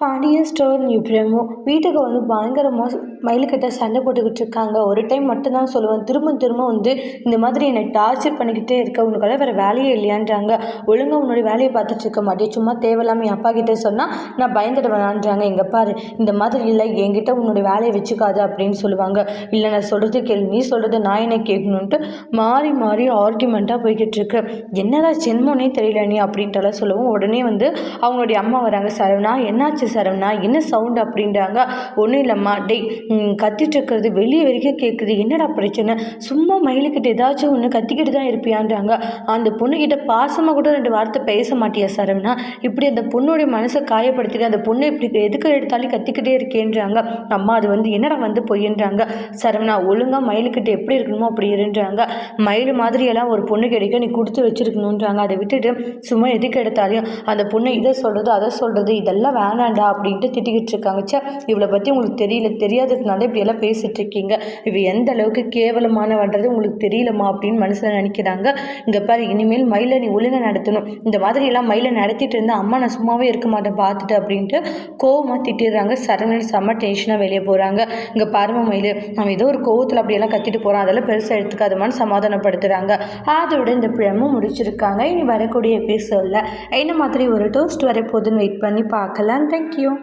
Pandian store new வீட்டுக்கு வந்து பயங்கரமாக மயிலுக்கிட்ட சண்டை போட்டுக்கிட்டு இருக்காங்க. ஒரு டைம் மட்டும்தான் சொல்லுவேன். திரும்ப திரும்ப வந்து இந்த மாதிரி என்னை டார்ச்சர் பண்ணிக்கிட்டே இருக்க உனக்கெல்லாம் வேறு வேலையே இல்லையான்றாங்க. ஒழுங்காக உன்னோட வேலையை பார்த்துட்டு இருக்க மாட்டேன் சும்மா தேவையில்லாமல் என் அப்பா கிட்டே சொன்னால் நான் பயந்துட எங்கள் பாரு இந்த மாதிரி இல்லை. என்கிட்ட உன்னோட வேலையை வச்சுக்காது அப்படின்னு சொல்லுவாங்க. இல்லை நான் சொல்கிறது கேள்வி நீ சொல்கிறது நான் என்ன கேட்கணுன்ட்டு மாறி மாறி ஆர்குமெண்ட்டாக போய்கிட்டு இருக்கு. என்னதான் ஜென்மோனே தெரியல நீ அப்படின்ட்டுலாம் சொல்லுவோம். உடனே வந்து அவங்களுடைய அம்மா வராங்க. சரவணா என்னாச்சு? என்னாச்சு சரவணா என்ன சவுண்டு அப்படின்றாங்க? ஒன்றும் இல்லைம்மா. டேய் கத்திட்டு இருக்கிறது வெளியே வரைக்கும் கேட்குது என்னடா பிரச்சனை? சும்மா மயிலுக்கிட்ட ஏதாச்சும் ஒன்று கத்திக்கிட்டு தான் இருப்பியான்றாங்க. அந்த பொண்ணுக்கிட்ட பாசமாக கூட ரெண்டு வார்த்தை பேச மாட்டியா சரவணா? இப்படி அந்த பொண்ணுடைய மனசை காயப்படுத்திட்டு அந்த பொண்ணை இப்படி எதுக்கு எடுத்தாலும் கத்திக்கிட்டே இருக்கேன்றாங்க. அம்மா அது வந்து என்னடா வந்து பொய்யன்றாங்க? சரவணா ஒழுங்காக மயிலுக்கிட்ட எப்படி இருக்கணுமோ அப்படி இருன்றாங்க. மயில் மாதிரியெல்லாம் ஒரு பொண்ணு கிடைக்க நீ கொடுத்து வச்சிருக்கணுன்றாங்க. அதை விட்டுட்டு சும்மா எதுக்கு எடுத்தாலையும் அந்த பொண்ணு இதை சொல்கிறது அதை சொல்கிறது இதெல்லாம் வேணாம் வேண்டாம் அப்படின்ட்டு திட்டிக்கிட்டு இருக்காங்க. சே இவளை பற்றி உங்களுக்கு தெரியல தெரியாததுனால இப்படியெல்லாம் பேசிகிட்டு இருக்கீங்க. இவ எந்த அளவுக்கு கேவலமானவன்றது உங்களுக்கு தெரியலமா அப்படின்னு மனசில் நினைக்கிறாங்க. இங்கே பாரு இனிமேல் மயிலை நீ ஒழுங்காக நடத்தணும். இந்த மாதிரி எல்லாம் மயிலை நடத்திட்டு இருந்தால் அம்மா நான் சும்மாவே இருக்க மாட்டேன் பார்த்துட்டு அப்படின்ட்டு கோவமாக திட்டிடுறாங்க. சரவணன் செம்ம டென்ஷனாக வெளியே போகிறாங்க இங்கே பாரும மயில் நம்ம ஏதோ ஒரு கோவத்தில் அப்படியெல்லாம் கத்திட்டு போகிறோம் அதெல்லாம் பெருசாக எடுத்துக்காதமான்னு சமாதானப்படுத்துகிறாங்க அதோட இந்த பிழமும் முடிச்சிருக்காங்க. இனி வரக்கூடிய எபிசோடில் என்ன மாதிரி ஒரு டோஸ்ட் வரப்போகுதுன்னு வெயிட் பண்ணி பார்க்கலாம். Thank thank you.